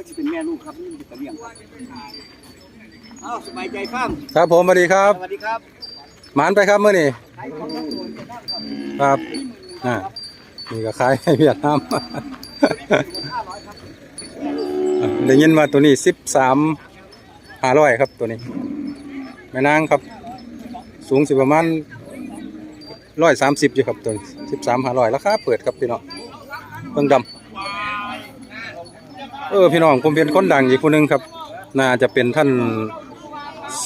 ก็จะเป็นแม่ลูกครับนี่มันเป็นตะเลียงครับอ้าวสบายใจฟ้ามครับผมสวัสดีครับสวัสดีครับหมานไปครับมื่อนี้ขายของทั้งตัวจะได้ครับครับอ่านี่ก็ขายให้เวียดนาม ห้าร้อยครับได้ยินว่าตัวนี้สิบสามห้าร้อยครับตัวนี้ แม่นางครับ สูงสิประมาณร้อยสามสิบอยู่ครับตัวสิบสามห้าร้อยราคาเปิดครับพี่น้องเบิ่งดำ เออพี่น้องผมเป็นคนดังอีกคนหนึ่งครับ น่าจะเป็นท่าน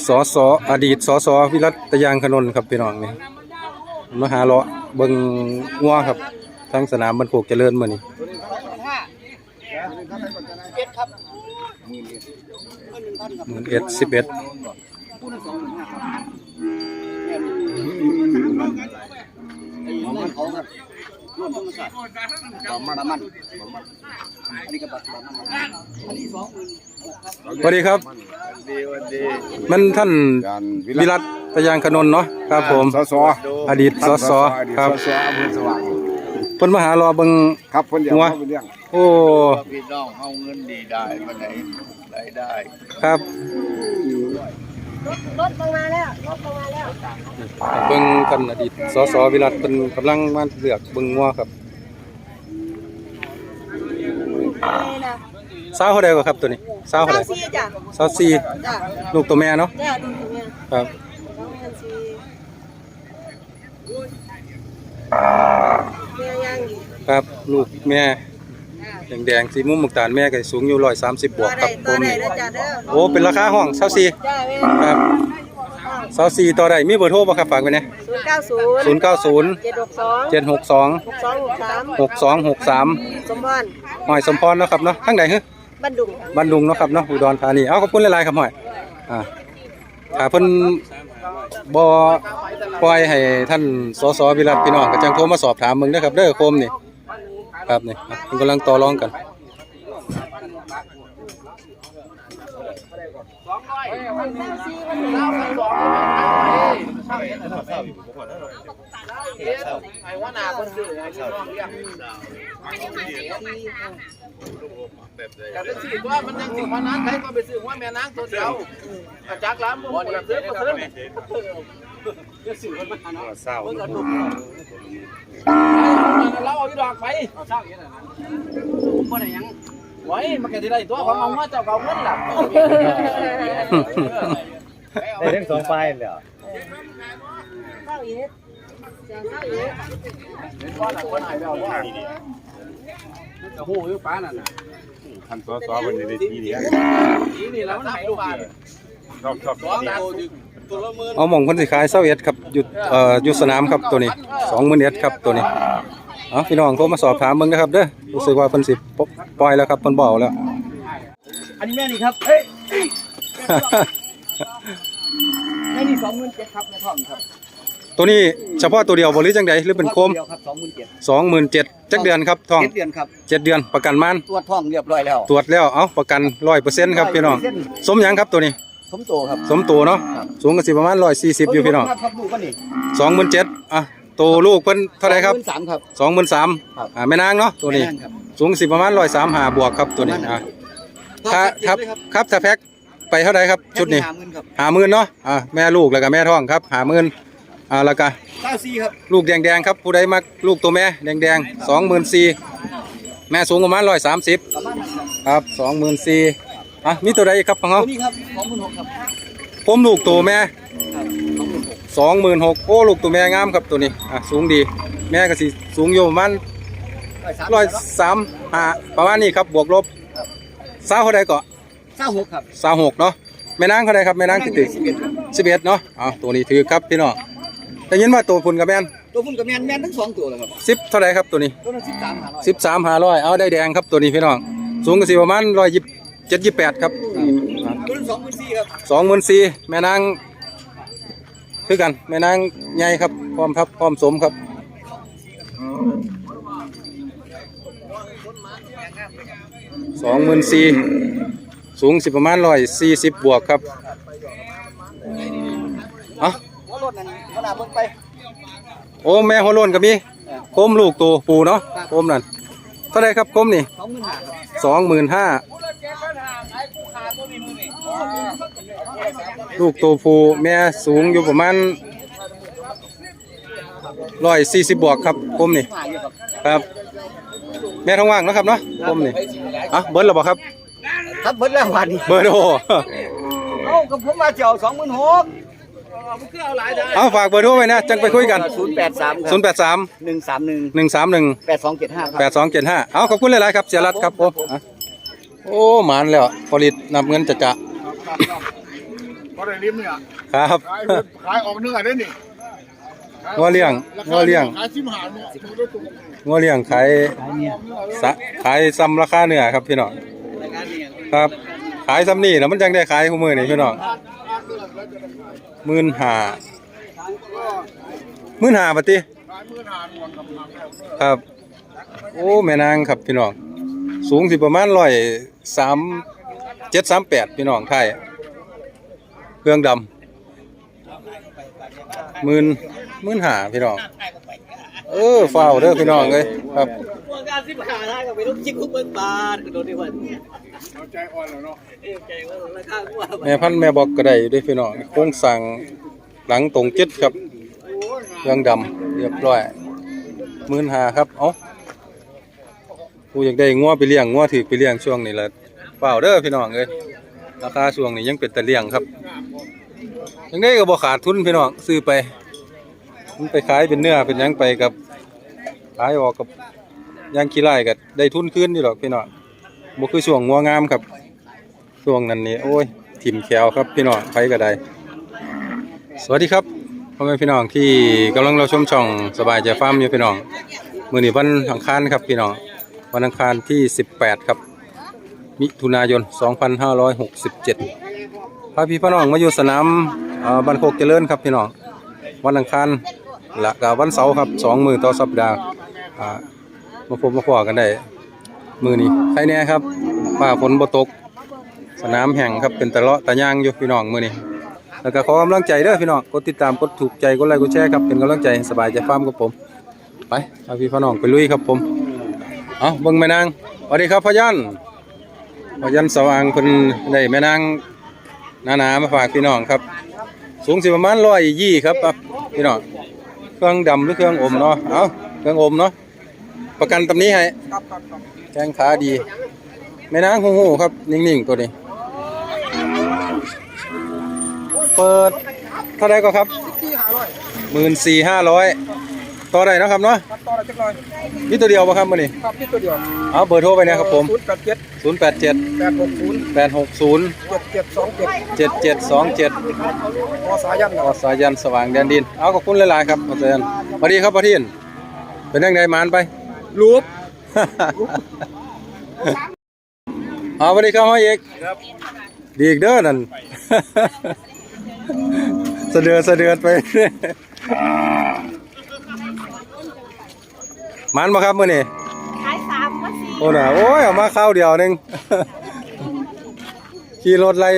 สอสออดีตสอสอวิรัตยางคณนท์ครับพี่น้องนี่มาหาเลาะเบิ่งงัวครับ ทั้งสนามบันโคกเจริญมื้อนี้ตัวนี้ร้อยเป็นห้าเอ็ดครับหมื่นเอ็ดหนึ่งพันครับหมื่นเอ็ดสิบเอ็ดคู่ละสองหมื่นห้าครับแม่ลูกไอ้นั่นเขา สตร์บามันบามันอันนี้ก็บัตรบามันครับอันนี้สองหมื่นหกครับสวัสดีครับดีวันดีมันท่านการวิรัตตยางคณนท์เนาะครับผมสสอดีตสสครับสสอำเภอสว่างเพิ่นมาหารอเบิ่งครับคนเดียวหัวเขาไปเลี้ยงโอ้พี่น้องเอาเงินดีได้มาไหนได้ได้ครับ รถลงมาแล้วรถลงมาแล้วเบิ่งกันอดีตสสวิรัตเพิ่นกำลังมาเลือกเบิ่งงัวครับนี่นะสาวเท่าใดก็ครับตัวนี้สาวเท่าเก้าใดสี่จ้ะสาวสี่จ้ะลูกตัวแม่เนาะจ้ะดูถึงเนี่ยครับสองพันสี่เมียยังอยู่ครับลูกแม่ แดงๆสีมุมหมกตาลแม่ก็สูงอยู่130บตัววกคใดรับผตัวมใดนี่นะจ้ะเด้อโอ้เป็นราคาห้องสาวสี่จ้าแม่ครับสาวสี่ต่อได้มีเบอร์โทรบ่ครับฝากไว้นะศูนย์เก้าศูนย์090เจ็ดหกสอง762หกสองหกสาม6263สมพรหอยสมพรเนาะครับเนาะทั้งใดฮึบ้านดุงค่ะบ้านดุงเนาะครับเนาะอุดรธานีเอาขอบคุณหลายๆครับหอยอ่าถ้าเพิ่นบ่ปล่อยให้ท่านสสวิรัตพี่น้องก็จังโทรมาสอบถามมึงเด้อครับเด้อโคมนี่ ครับเนี่อะเพิ่นกำลังต่อรองกันไอ้ว่านเรียกแต่เป็นสิว่ามันยังสิวันนั้นใครก็ไปซื้อว่าแม่นางตัวเดียวกระจักล้ำมันซื้อก็ซื้อเสื่อมันมาเนาะเศร้า เราเอาอีดอกไปคนไหนยังไว้มันก็สิได้ตัวของเอามาเจ้าเอาเงินล่ะได้ทั้งสองฝ่ายเลยเข้าอีกจะเข้าอีกโอ้โหอยู่ป้านั่นน่ะท่านสสวันนี้ได้ทีเดียวนี่นี่แล้วมันให้ลูกนี่ชอบชอบสองตัวตัวละหมื่นเอาหม่องเพิ่นสิขาย21ครับหยุดเอ่อหยุดสนามครับตัวนี้21,000ครับตัวนี้ เอาพี่น้องโทรมาสอบถามมึงนะครับเด้อรู้สึกว่าเพิ่นสิปล่อยแล้วครับเพิ่นบ่เอาแล้ว อันนี้แม่นี่ครับเอ้ยแม่นี่สองหมื่นเจ็ดครับในท้องครับตัวนี้เฉพาะตัวเดียวบ่หรือจังใดหรือเป็นโคมเดียวครับสองหมื่นเจ็ด27,000จักเดือนครับทองเจ็ดเดือนครับเจ็ดเดือนประกันม่านตัวจท้องเรียบร้อยแล้วตรวจแล้วเอาประกัน100%ครับพี่น้องสมหยังครับตัวนี้สมโตครับสมตัวเนาะสูงก็สิประมาณ140อยู่พี่น้องครับครับลูกก็นี่27,000อะ ตัวลูกเพิ่นเท่าไหร่ครับสามครับ23,000ครับ อ่าแม่นางเนาะตัวนี้ แม่ครับสูงสิประมาณ135บวกครับตัวนี้อะถ้าครับครับครับถ้าแพ็คไปเท่าไหร่ครับชุดนี้ ห้าหมื่นครับหาหมื่นเนาะ อ่าแม่ลูกแล้วก็แม่ท้องครับหาหมื่นอ่าแล้วก็ เก้าสี่ครับลูกแดงๆครับผู้ใดมักลูกตัวแม่แดงๆสองหมื่นสี่แม่สูงประมาณร้อยสามสิบประมาณนั้นครับครับสองหมื่นสี่อะมีตัวใดอีกครับของเขาตัวนี้ครับสองหมื่นหกครับผมลูกตัวแม่ครับ สองหมื่นหกสองหมื่นหกโอ้ลูกตัวแม่งามครับตัวนี้อะสูงดี แม่ก็สิสูงอยู่ประมาณร้อยสามร้อยสามหาประมาณนี้ครับบวกลบสาวเท่าใดก็เก้าหกครับสาวหกเนาะแม่นางเท่าใดครับแม่นางติดติดสิบเอ็ดครับสิบเอ็ดเนาะอ่าตัวนี้ถือครับพี่น้องได้ยินว่าตัวคุณกับแม่นตัวพุ่นกับแมนแมนทั้งสองตัวเลยครับสิบเท่าไรครับตัวนี้ตัวนั้นสิบสามหาร้อยสิบสามหาร้อยเอาได้แดงครับตัวนี้พี่น้องสูงก็สิประมาณร้อยยี่เจ็ดยี่แปดครับตัวนั้นสองหมื่นสี่ครับสองหมื่นสี่แม่นาง คือกันแม่นางใหญ่ครับพร้อมครับพร้อมสมครับสองหมื่นสี่สูงสิประมาณร้อยสี่สิบบวกครับเอะหัวรถนั่นขนาดเบิ่งไปโอ้แม่หัวโล้นก็มีโคมลูกตัวปูเนาะโคมนั่นเท่าไรครับโคมนี่สองหมื่นห้า ครับสองหมื่นห้าลูกตัวผู้แม่สูงอยู่ประมาณร้อยสี่สิบบวกครับผมนี่ครับ แม่ท้องว่างเนาะครับเนาะผมนี่อะเบิร์ดหรอบ่ครับ ครับเพิ่นแล้ววันเบอร์โทรเอ้ากับผมมาเจ้าสองหมื่นหกเอาฝากเบอร์โทรไว้นะ จังไปคุยกันศูนย์แปดสาม0 8 3หนึ่งสามหนึ่ง1 3 1แปดสองเจ็ดห้าครับ8 2 7 5 เอาขอบคุณหลายๆครับ เสียรัดครับผมอะโอ้หมานแล้วผลิตนับเงินจะจะ เพราะในริมเนี่ยครับขายขายออกเนื้อได้นี่งัวเลี้ยงงัวเลี้ยงขายสิบหาเนี่ยมันก็ถูกงัวเลี้ยงขายสะขายซ้ำราคาเนื้อครับพี่น้องครับ ขายซ้ำนี่แล้วมันจังได้ขายคู่มือนี่พี่น้องหมื่นห้าหมื่นห้าปะติขายมื่นหาหมวกกับหางแล้วครับ โอ้แม่นางครับพี่น้องสูงสิประมาณร้อยสาม เจ็ดสามแปดพี่น้องไทยเครื่องดำหมื่นหมื่นห้าพี่น้อง เออฝ้าวเด้อพี่น้องเลยครับวงการสิบห้าล้านกับไปลูกชิ้นคุกเบิ้งบาทโดนที่วันเอาใจอ่อนแล้วเนาะเอ้ยใจว่าราคาว่าแม่พันธุ์แม่บอกก็ได้อยู่เด้วยพี่น้องโครงสร้างหลังตรงจิตครับเครื่องดำเรียบร้อยหมื่นห้าครับ เอ้าผู้อยากได้งัวไปเลี้ยงงัวถือไปเลี้ยงช่วงนี้แหละ เปล่าเด้อพี่น้องเอ้ยราคาช่วงนี้ยังเป็นตะเลียงครับยังได้ก็บ่ขาดทุนพี่น้องซื้อไปมันไปขายเป็นเนื้อเป็นยังไปกับขายออกกับยางขี้ไล่ก็ได้ทุนคืนอยู่ดอกพี่น้องบ่คือช่วงงัวงามครับช่วงนั้นนี่โอ้ยถิ่มแขวครับพี่น้องไปก็ได้สวัสดีครับพ่อแม่พี่น้องที่กำลังเราชมช่องสบายใจฟาร์มอยู่พี่น้องมื้อนี้วันอังคารครับพี่น้องวันอังคารที่ 18 ครับ มิถุนายน 2567พาพี่พี่น้องมาอยู่สนามบ้านโคกเจริญครับพี่น้อง วันอังคารและก็วันเสาร์ครับสองมือต่อสัปดาห์มาพบมาพอกันได้ มือนี้ใครแน่ครับฟ้าฝนบ่ตก สนามแห่งครับเป็นตะเลาะตะย่างอยู่พี่น้องมือนี้แล้วก็ขอกำลังใจเด้อพี่น้องกดติดตามกดถูกใจกดไลค์กดแชร์ครับเป็นกำลังใจสบายใจฟ้ามกับผม ไปเอาพี่พี่น้องไปลุยครับผม เอาเบิ่งแม่นางสวัสดีครับพ่อยัน พยันสว่างเพิ่นได้แม่นางหนามาฝากพี่น้องครับ สูงสิประมาณ120ครับครับพี่น้องเครื่องดำหรือเครื่องอมเนาะเอาเครื่องอมเนาะประกันตำนี้ให้แข้งขาดีแม่นางหูหูครับ นิ่งๆตัวนี้ เปิดเท่าไรก็ครับหมื่นสี่ห้าร้อย ต่อได้เนาะครับเนาะต่อละจักหน่อยนี่ตัวเดียวป่ะครับมื่อนี้ครับที่ตัวเดียวเอาเบอร์โทรไปนะครับผมศูนย์แปดเจ็ด0 8 7แปดหกศูนย์8 6 0เจ็ดเจ็ดสองเจ็ด7 7 2 7พอสายันอสายันสว่างแดนดิน เอาขอบคุณหลายๆครับอาจารย์สวัสดีครับพ่อทินเป็นยังไงมานไปรูปเอาสวัสดีครับพ่อเอกดีอีกเด้อนั่นเสะเดือดเสะเดือดไป มันมาครับมื่อนี้ขายสามมาสี่โอ้น่ะโอ้ยเอามาข้าวเดียวหนึง ขี่รถไล่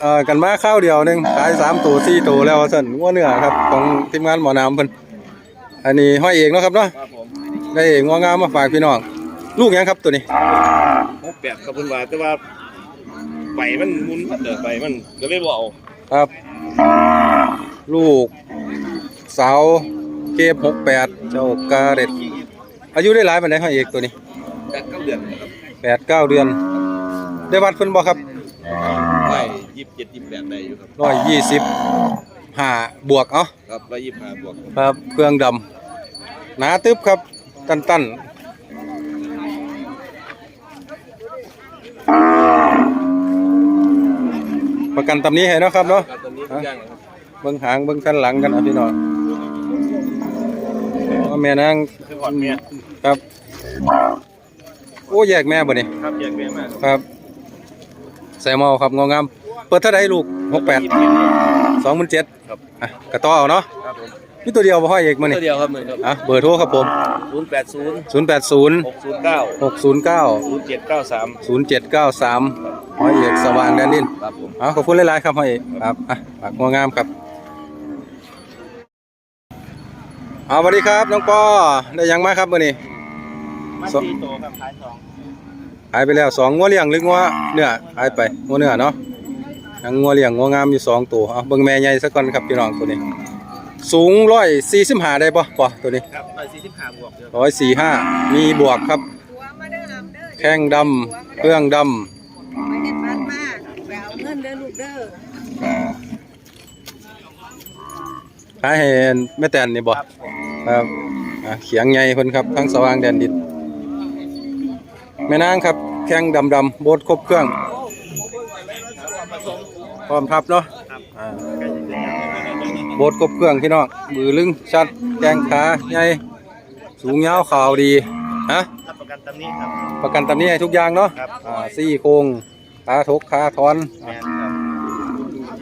เอ่อกันมาข้าวเดียวหนึงขายสามตัวสี่ตัวแล้วสั่นงัวเนื้อครับของทีมงานหมอน้ำเพิ่นอันนี้ห้อยเอกเนาะครับเนาะได้งัวงามมาฝากพี่น้องลูกหยังครับตัวนี้ หกแปดครับคุณว่าแต่ว่าใบมันมุนเด้อใบมันก็เลยบ่เอาครับ ลูก สาวเกฟหกแปดเจ้ากาเร็ด อายุได้หลายปานใดห้อยเอกตัวนี้จากเก้าเดือนครับแปดเก้าเดือน ได้วัดเพิ่นบ่ครับไปยี่สิบเจ็ดยี่สิบแปดได้อยู่ครับร้อยยี่สิบห้าบวกเอ้าครับร้อยยี่สิบห้าบวกครับเครื่องดำหนาตึบครับ ตันตันประกันตำนี้ให้เนาะครับเนาะการตัวนี้ทุกอย่างครับ เบิ้งหางเบิ้งสันหลังกันนะพี่น้องว่าแม่นางคือผ่อนเมียครับ โอ้แยกแม่บ่นี่ครับแยกเมียมากครับใส่เมาครับงองามเปิดเท่าไดลูกหกแปดสองหมื่นเจ็ดครับอะกระต่อเอาเนาะครับผมนี่ตัวเดียวบ่ห้อยเอกมานี่ตัวเดียวครับมือครับอะเบอร์โทรครับผมศูนย์แปดศูนย์ศูนย์แปดศูนย์หกศูนย์เก้าหกศูนย์เก้าศูนย์เจ็ดเก้าสามศูนย์เจ็ดเก้าสามห้อยเอกสว่างแดนดินครับผมเอาขอบคุณหลายๆครับห้อยเอกครับอะปากงัวงามครับ เอาสวัสดีครับน้องปอได้หยังมาครับมื่อนี้มาสสี่ตัวครับขายสองสขายไปแล้วสองงัวเลี้ยงหรืองัวเนื้อขายไปงัวเนื้อเนาะยังงัวเลี้ยงงัวงามอยู่สองตัวเอาเบิ่งแม่ใหญ่ซะก่อนครับพี่น้องตัวนี้ สูงร้อยสี่สิบห้าได้ปะปะตัวนี้ครับร้อยสี่สิบห้าบวกเดียวร้อยสี่ห้ามีบวกครับหัวมาเด้ออำเด้อแข้งดำเครื่องดไม่ได้พันมากไปเอาเงินเด้อลูกเด้อำขายให้แม่แตนนี่บ่ ครับอะเขียงใหญ่เพิ่นครับทั้งสว่างแดนดินแม่นางครับแข้งดำดำๆโบดครบเครื่อง พร้อมทับเนาะอ่าโบดครบเครื่องพี่น้องมือลึงชัดแข้งขาใหญ่สูงยาวขาวดีฮะรับประกันตำนี้ครับ ประกันตำนี้ให้ทุกอย่างเนาะครับ อ่าซี่โครงขาทกขาทอน แมนครับ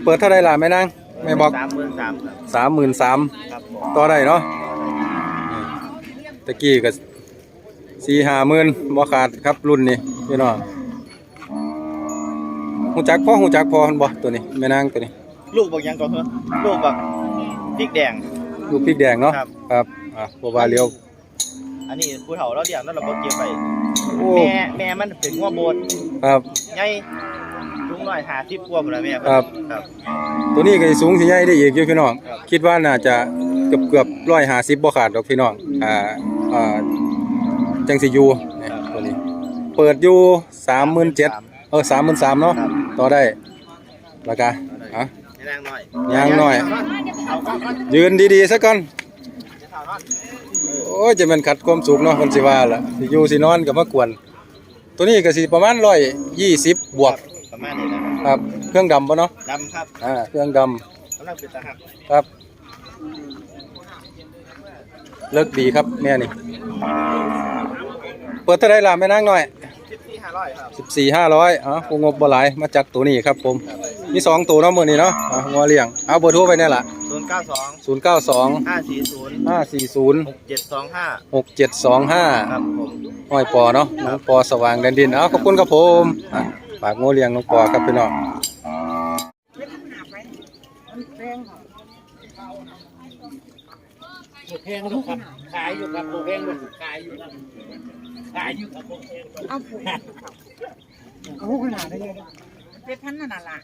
เปิดเท่าไรล่ะแม่นางแม่บอกสามหมื่นสามครับสามหมื่นสามครับผมต่อได้เนาะ ตะกี้ก็สี่ห้าหมื่นบ่ขาดครับรุ่นนี้พี่น้องหูจักพ่อหูจักพ่อหั่นบ่ตัวนี้แม่นางตัวนี้ ลูกบอกยังก่อนเถอะลูกบอกพริกแดง ลูกพริกแดงเนาะครับ ครับอะบ่ว่าเลี้ยวอันนี้ผู้เฒ่าเราเลี้ยงแล้วเราก็เก็บไปโอ้แม่แม่มันเป็นหัวโบดครับใหญ่ลุงน้อยหาสิบกว่าหมดแล้วแม่ครับ ครับ ตัวนี้ก็สิสูงสิใหญ่ได้อีกอยู่พี่น้องครับ คิดว่าน่าจะ เกือบเกือบร้อยห้าสิบบ่ขาดดอกพี่น้องอ่าอ่าจังสิอยู่เนี่ยตัวนี้ เปิดอยู่สามหมื่นเจ็ดเออสามหมื่นสามเนาะครับต่อได้ราคาอะให้นางน้อยยางน้อยเอาก่อนก่อนยืนดีๆซะก่อนเอาก่อนโอ้ยจะเป็นขัดความสุขเนาะคนสิว่าล่ะสิอยู่สินอนก็มากวน ตัวนี้ก็สิประมาณร้อยยี่สิบบวกประมาณนี้นะครับครับเครื่องดำปะเนาะดำครับอ่าเครื่องดำกำลังเป็นตาหักครับ เลิกดีครับแม่นี่ เปิดเท่าไรล่ะแม่นางหน่อยสิบสี่ห้าร้อยครับสิบสี่ห้าร้อยอ๋อคงงบบ่หลายมาจากตัวนี้ครับผม มีสองตัวเนาะมือนี้เนาะอะงัวเลี้ยง เอาเบอร์โทรไปเนี่ยล่ะศูนย์เก้าสองศูนย์เก้าสองห้าสี่ศูนย์ห้าสี่ศูนย์หกเจ็ดสองห้าหกเจ็ดสองห้าครับผมห้อยปอเนาะน้องปอสว่างแดนดิน เอาขอบคุณครับผมอะฝากงัวเลี้ยงน้องปอครับพี่น้อง แพงลูกครับ ขายอยู่ครับโบแพงลูกขายอยู่ครับขายอยู่ครับโบแพงเอาผูกโอ้ขนาดนี้เป็นพันนั่นน่ะล่ะ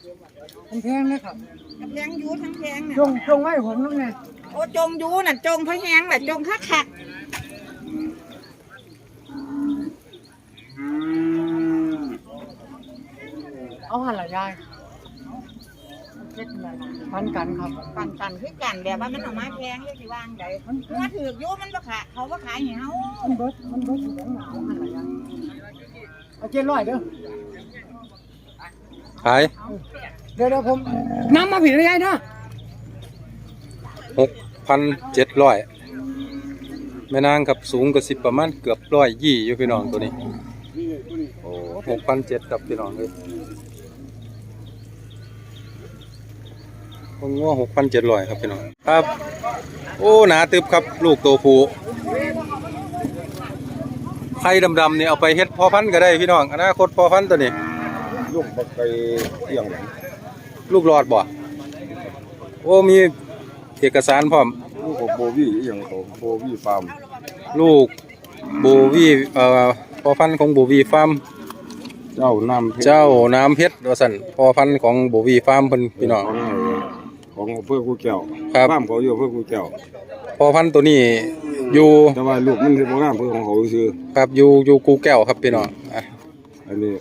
มันแพงนะครับกำแพงอยูทั้งแพงเนี่ยจงจงไว้ผมนั่นไงโอ้จงอยูน่ะจงพะแหงน่ะจงคักคักๆเอาหันละยาย เจ็ดนั่นน่ะพันกันครับ ปันกันคือกันแบบว่ามันออกมาแพงเลยสิวางใดมันว่าถือกอยู่มันบ่ขายเขาบ่ขายให้เฮามันเบิดมันเบิดอยู่ตรงไหนเอาหันละยายเอาเจ็ดร้อยเด้อ ขายเดี๋ยวเดี๋ยวผมน้ำมาผิดเลยยายนะหกพันเจ็ดร้อยแม่นางครับสูงกว่าสิบประมาณเกือบร้อยยี่อยู่พี่น้องตัวนี้โอ้หกพันเจ็ดกับพี่น้องเลย ผมว่าหกพันเจ็ดร้อยครับพี่น้องครับ โอ้หนาตึบครับ ลูกตัวผู้ไข่ดำๆนี่เอาไปเฮ็ดพอพันธุ์ก็ได้พี่น้องอนาคตพอพันธุ์ตัวนี้ลูกบักไก่เที่ยงลูกหลอดบ่โอ้มีเอกสารพร้อมลูกของโบวี่เอียงของโบวี่ฟาร์มลูกโบวีเอ่อพอพันธุ์ของโบวีฟาร์มเจ้าน้ำเจ้าน้ำเพชรว่าซั่นพอพันธุ์ของโบวีฟาร์มเพิ่นพี่น้อง ของของอำเพื่อกูแก้วครับ ฟาร์มเขาอยู่อำเพื่อกูแก้วพอพันธุ์ตัวนี้อยู่แต่ว่าลูกมันคือโบราณเพื่อของเขาซื้อครับอยู่อยู่กูแก้วครับพี่น้องอะอันนี้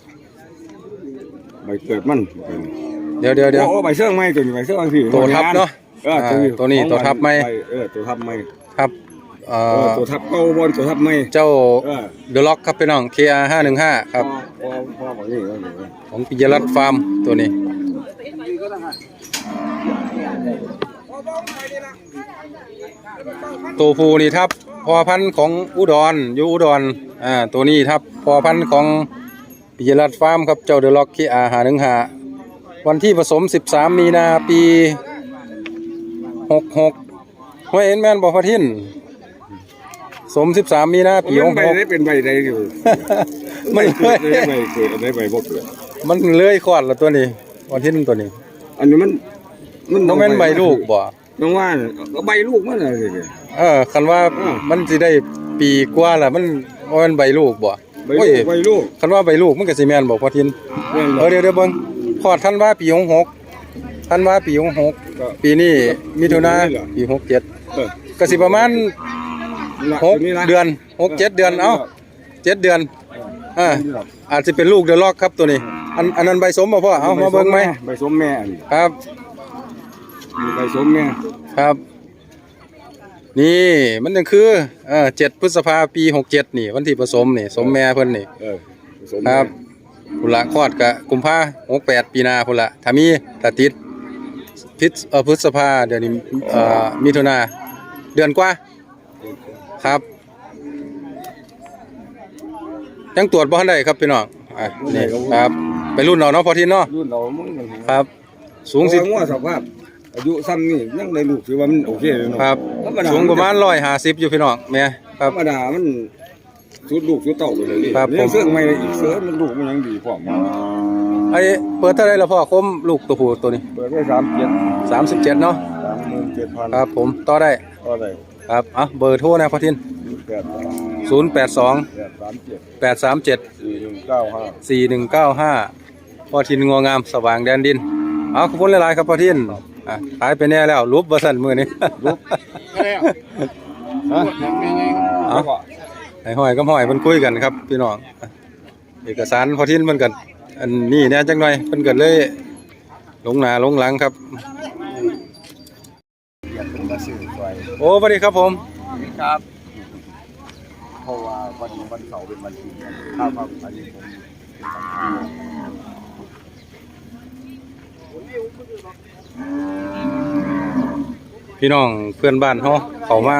ใบเกิดมันเดี๋ยวเดี๋ยวเดี๋ยว โอ้ใบเสื้อไหมตัวนี้ใบเสื้อพี่ตัวทับเนาะเอออ่าตัวนี้ตัวทับไหมเออตัวทับไหมครับเอ่เอออตัวทับเก้าบนตัวทับไหมเจ้าเออเดอะล็อกครับพี่น้อง KR 515ครับ พอพอบอกนี่ก็อยู่ของปิยรัตน์ฟาร์มตัวนี้ ตัวผู้นี่ทับพอพันธุ์ของอุดรอยู่อุดรอ่าตัวนี้ทับพอพันธุ์ของปิยรัตน์ฟาร์มครับเจ้าเดอะล็อก KR 515วันที่ผสม 13 มีนาปี66ห้วยเอ็นแมนบอกพระทินสม 13 มีนาปีมันใบได้66เป็นใบใดอยู่มันเกิเลื่ดอยได้ใบเกิดได้ใบบ่เกิดมันเลื่อยขอดละตัวนี้วันที่หนึ่งตัวนี้ อันนี้มัน มันน้องแม่นใบลูกบ่น้องว่าน่ะก็ใบลูกมันอะไรเนี่ยเออคันว่าอืมมันสิได้ปีกว่าละมันบ่แม่นใบลูกบ่ใบใบลูกใบลูกคันว่าใบลูกมันก็สิแม่นบ่พอทินแม่นเอบ่อเดี๋ยวเดี๋ยวเบิ่งพอดท่านว่าปี66ท่านว่าปีก็ 66ปีนี้มิถุนาเหรอปีเออ67ก็สิประมาณน่ะหกตัวนี้นะเดือนหกเจ็ดเดือนเอ้าเจ็ดเดือนอ่า อาจจะเป็นลูกเดอะล็อกครับตัวนี้ อันอันนั้นใบสมบ่พ่อ เอามาเบิ่งไหมใบสมแม่อันนี้ครับ มีใบสมแม่ครับ นี่มันยังคือเออเจ็ดพฤษภาปีหกเจ็ดนี่ วันที่ผสมนี่ สมแม่เพิ่นนี่เออใบสมคแม่รับพุ่นละคลอดกะกุมภาหกแปดปีหนาพุ่นละถ้ามีถ้าติดพิษเอ่อพฤษภาเดือนนี้เอ่อมิถุนาเดือนกว่า ครับ ยังตรวจบ่ทันได้ครับพี่น้องอะนี่ครับ ไปรุ่นเอาเนาะพอทีเนาะรุ่นเรามึงมันครับ สูงสิ งัวสภาพ อายุซ้ำนี่ยังได้ลูกถือว่ามันโอเคเลยเนาะครับธรรมดาสูงประมาณร้อยห้าสิบอยู่พี่น้องแม่คธรัรบ รมดามันสุดลูกสุดเต่าไปเลยนี่ครับเนี่ยผมเสื้อใหม่อีกเสื้อมันลูกมันยังดีพร้อมไอ้เปิดเท่าไรแล้วพ่อคมลูกตัวผู้ตัวนี้เปิดไว้สามเจ็ดสามสิบเจ็ดเนาะสามหมื่นเจ็ดพันครับผมต่อได้ก็ได้ครับอะเบอร์โทรนะพอทินแปดศูนย์แปดสองแปดสามเจ็ดแปดสามเจ็ด สี่หนึ่งเก้าห้าสี่หนึ่งเก้าห้าพอทินงัวงามสว่างแดนดิน เอาขอบคุณหลายๆครับพอทิน อะขายไปแน่แล้วรูปบสันมือนี้รูปเอาไอ้ห้อยก็ห้อยมันคุยกันครับ พี่น้องอะเอกสารพอทินมันกันอันนี้แน่จังหน่อยมันเกิดเลยหลงหนาหลงหลังครับอยากเป็นกระสือไฟโอ้สวัสดีครับผมครับเพราะว่าวันวันเสาร์เป็นวันที่ข้าวครับอันนี้ผม พี่น้องเพื่อนบ้านเฮาเขามา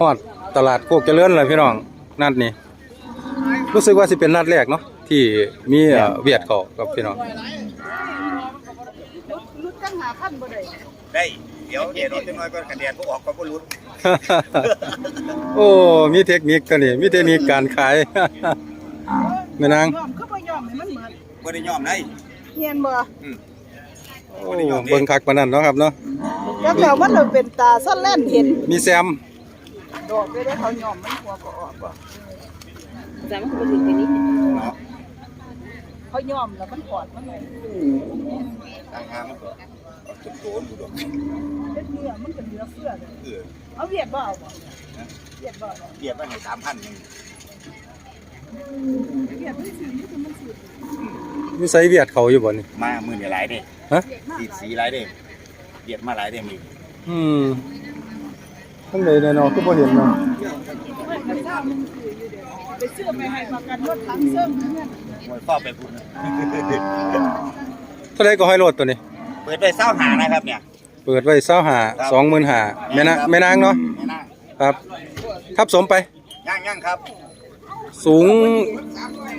ฮอดตลาดโคกเจริญเลยพี่น้องนัดนี้รู้สึกว่าสิเป็นนัดแรกเนาะที่มีเอ่อเวียดเขากับพี่น้องได้เดี๋ยวเดี๋ยวรถจังน้อยก็กระเดียนพวกออกก็บ่รู้โอ้มีเทคนิคกันนี่มีเทคนิคการขายแม่นางยอมคือบ่ยอมให้มันเหมือนบ่ได้ยอมได้เฮียนบ่ โอ้เบิ่งคักปานนั้นเนาะครับเนาะจักแล้วมันเลยเป็นตาซ่อนแล่นเห็นมีแซมดอกไปได้เขายอมมันหัวก็ออกบ่แต่มันก็ถึงไปนี้เขายอมแล้วมันกอดมันเลยทางหามันก็เอาจนโตนอยู่ดอกเล็ดเนื้อมันก็เหลือเฟือเลยเอาเวียดบ่เอาบ่เวียดบ่เอาเทียบไว้ให้3,000นึงเวียดมันสิมันคือมันสิมีไสเวียดเขาอยู่บ่นี่มามื้อนี้หลายเด้ ฮะสีสีหลายเด้เบียดมาหลายเด้มีอืมทั้งใดแน่นอนก็บ่เห็นเนาะมันก็เจ้ามันคืออยู่เด้ไปซื้อไปให้ประกันรถทั้งเซิ่งเนี่ยมวยฟ้อไปพุ่นเท่าใดก็ให้รถตัวนี้ เปิดไว้25นะครับเนี่ย เปิดไว้25 25,000แม่นางแม่นางเนาะแม่นางครับ ทับสมไปย่างๆครับ สูง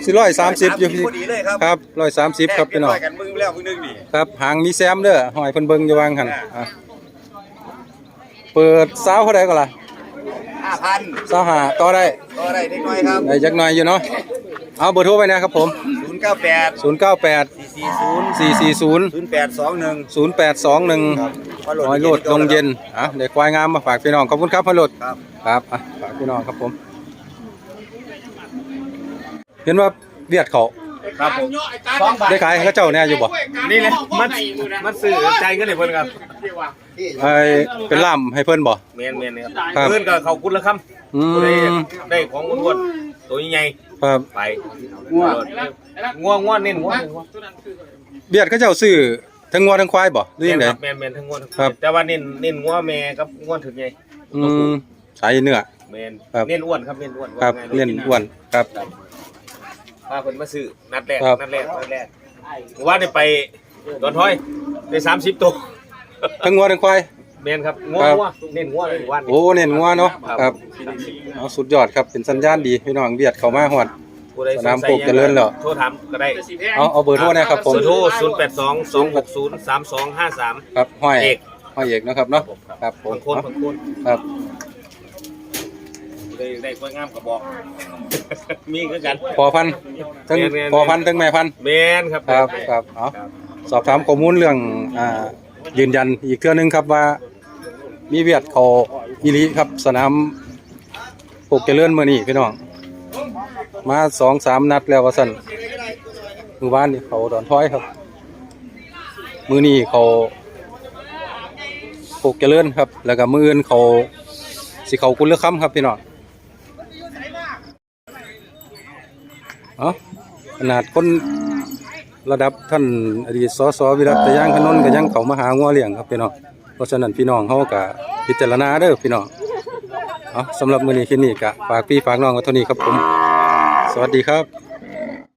430อยู่พี่พอดีเลยครับครับ130ครับพี่น้องแลกกันมึงแล้วมึงนึงนี่ครับหางมีแซมเด้อหอยเพิ่นเบิ่งอยู่วางหั่นอะเปิดสาวเท่าใดก็ล่ะ5,000สาวหาต่อได้ก็ได้เล็กน้อยครับได้จักหน่อยอยู่เนาะเอาเบอร์โทรไปนะครับผม098 098 440 440 0821 0821 ร้อยโลดลงเย็นอะเด็กควายงามมาฝากพี่น้อง ขอบคุณครับพ่อโลดครับ ครับอะฝากพี่น้องครับผม เห็นว่าเวียดเขา ครับผมได้ขายให้เขาเจ้าแน่อยู่บ่นี่แหละมันมันซื้อใจกันเลยเพิ่นครับไอ้เป็นล่ามให้เพิ่นบ่ แมนแมนครับครับ เพิ่นก็เขากุดละคอืำผู้ใดมได้ของอ้วนๆตัวใหญ่ครับๆไปง่วง่วงง่วงเน้นง่วงเวียดเขาเจ้าซื้อทั้งงัวทั้งควายบ่หรือยังไงแมนแมนทั้งง่วงทั้งครับ แต่ว่าเน้นเน้นง่วงแม่กับง่วงถึงไงอืมสายเนื้อ แมนครับ เน้นอ้วนครับเน้นอ้วนครับว่าไงเล่นอ้วนครับ พาเพิ่นมาซื้อนัดแรกครับ นัดแรกนัดแรกว่าได้ไปดอนท้อยได้สามสิบตัวทั้งงัวทั้งควาย แมนครับง่วงครับง่วงเน้นง่วงเลยวันนี้โอ้เน้นงัวเนาะครับเอาสุดยอดครับเป็นสัญญาณดีพี่น้องเวียดเข้ามาฮอด ผู้ใดสนามโคกเจริญเหรอ โทรถามก็ได้เอาเอาเบอร์โทรนะครับผมเบอร์โทรศูนย์แปดสองสองหกศูนย์สามสองห้าสาม ครับห้อยเอก ห้อยเอกนะครับเนาะครับผมบางคนบางคนครับ ได้ได้กล้วยงามกระบอก มีคือกัน พอพันธุ์ทั้งแม่นๆพอพันธุ์ทั้งแม่พันธุ์แมนครับครับครับเอาสอบถามข้อมูลเรื่องอ่ายืนยันอีกเทื่อนึงครับว่า มีเวียดเขาอีหลีครับสนามโคกเจริญมื้อนี้พี่น้อง มาสองสามนัดแล้วว่าสั่นมือวานนี่เขาดอนท้อยครับ มือนี้เขาโคกเจริญครับ แล้วก็มืออื่นเขาสิเขากุลคำครับพี่น้อง เอ๋อขนาดคนระดับท่านอดีตสสวิรัตย่างขนนก็ยังเขามาหางัวเลี้ยงครับพี่น้องเพราะฉะนั้นพี่น้องเขาก็พิจารณาเด้อพี่น้องเอ๋อสำหรับมือนี้คลิปนี้ก็ฝากพี่ฝากน้องไว้เท่านี้ครับผม สวัสดีครับ